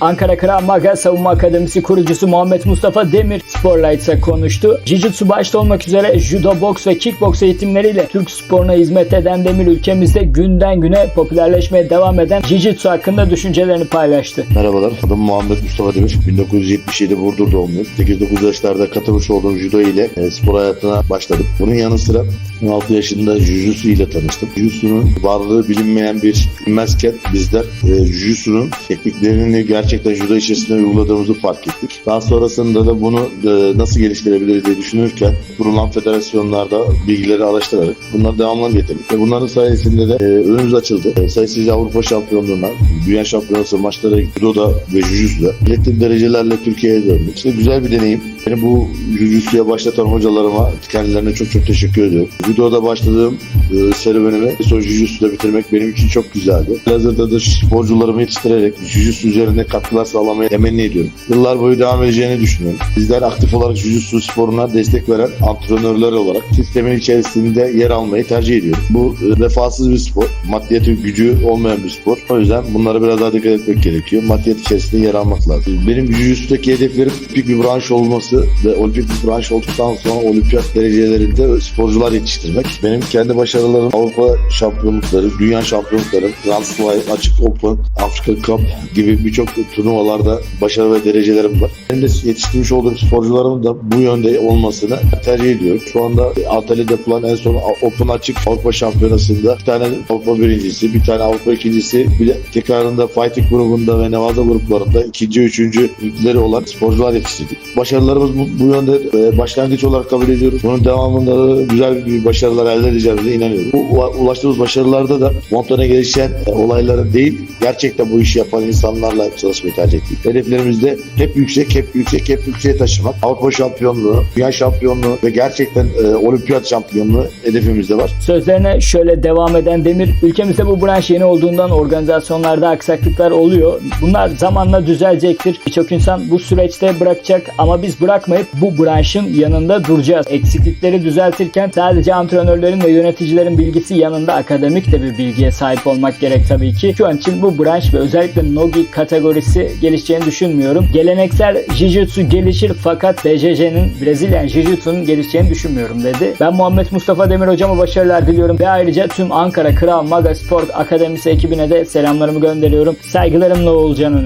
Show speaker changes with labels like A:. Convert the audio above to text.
A: Ankara Kral Maga Savunma Akademisi kurucusu Muhammed Mustafa Demir Sporlights'a konuştu. Jiu-Jitsu başta olmak üzere judo, boks ve kickboks eğitimleriyle Türk sporuna hizmet eden Demir ülkemizde günden güne popülerleşmeye devam eden Jiu-Jitsu hakkında düşüncelerini paylaştı.
B: Merhabalar, adım Muhammed Mustafa Demir. 1977 Burdur doğumluyum. 8-9 yaşlarda katılmış olduğum judo ile e, spor hayatına başladım. Bunun yanı sıra 16 yaşında Jujutsu ile tanıştım. Jujutsu'nun varlığı bilinmeyen bir bilmezken bizler e, Jujutsu'nun tekniklerini gerçekten judo içerisinde uyguladığımızı fark ettik. Daha sonrasında da bunu e, nasıl geliştirebiliriz diye düşünürken kurulan federasyonlarda bilgileri araştırarak bunları devamlı getirdik. Ve bunların sayesinde de e, önümüz açıldı. E, sayısız Avrupa şampiyonluğuna, dünya şampiyonası maçlara judoda ve jujutsu'da ilettiğim derecelerle Türkiye'ye döndüm. İşte güzel bir deneyim. Beni bu jujutsu'ya başlatan hocalarıma kendilerine çok çok teşekkür ediyorum. Judoda başladığım e, serüvenimi son jujutsu'da bitirmek benim için çok güzeldi. Hazırda da sporcularımı yetiştirerek jujutsu üzerinde katkılar sağlamaya temenni ediyorum. Yıllar boyu devam edeceğini düşünüyorum. Bizler aktif olarak jujutsu sporuna destek veren antrenörler olarak sistemin içerisinde yer almayı tercih ediyorum. Bu e, vefasız bir spor. Maddiyeti gücü olmayan bir spor. O yüzden bunlara biraz daha dikkat etmek gerekiyor. Maddiyet içerisinde yer almak lazım. Benim jujutsu'daki hedeflerim olimpik bir branş olması ve olimpik bir branş olduktan sonra olimpiyat derecelerinde sporcular yetiştirmek. Benim kendi başarılarım Avrupa şampiyonlukları, dünya şampiyonlukları, Slam, Açık Open, Afrika Cup gibi birçok turnuvalarda başarı ve derecelerim var. Benim de yetiştirmiş olduğum sporcularımın da bu yönde olmasını tercih ediyorum. Şu anda Antalya'da yapılan en son Open Açık Avrupa Şampiyonası'nda bir tane Avrupa birincisi, bir tane Avrupa ikincisi, bir de tekrarında Fighting grubunda ve Nevada gruplarında ikinci, üçüncü ilkleri olan sporcular yetiştirdik. Başarılarımız bu, bu yönde e, başlangıç olarak kabul ediyoruz. Bunun devamında da güzel bir başarılar elde edeceğimize inanıyorum. Bu ulaştığımız başarılarda da spontane gelişen e, olayların değil, gerçekten bu işi yapan insanlarla çalışmayı tercih ettik. Hedeflerimiz de hep yüksek, hep yüksek, hep yükseğe taşımak. Avrupa şampiyonluğu, dünya şampiyonluğu ve gerçekten e, olimpiyat şampiyonluğu hedefimizde var.
A: Sözlerine şöyle devam eden Demir, ülkemizde bu branş yeni olduğundan organizasyonlarda aksaklıklar oluyor. Bunlar zamanla düzelecektir. Birçok insan bu süreçte bırakacak ama biz bırakmayıp bu branşın yanında duracağız. Eksiklikleri düzeltirken sadece antrenörlerin ve yöneticilerin bilgisi yanında akademik de bir bilgiye sahip olmak gerek tabii ki. Şu an için bu branş ve özellikle Nogi kategorisi gelişeceğini düşünmüyorum. Geleneksel Jiu-Jitsu gelişir fakat BJJ'nin Brezilyan Jiu-Jitsu'nun gelişeceğini düşünmüyorum dedi. Ben Muhammed Mustafa Demir hocama başarılar diliyorum ve ayrıca tüm Ankara Kral Maga Sport Akademisi ekibine de selamlarımı gönderiyorum. Saygılarımla Oğulcan Önür.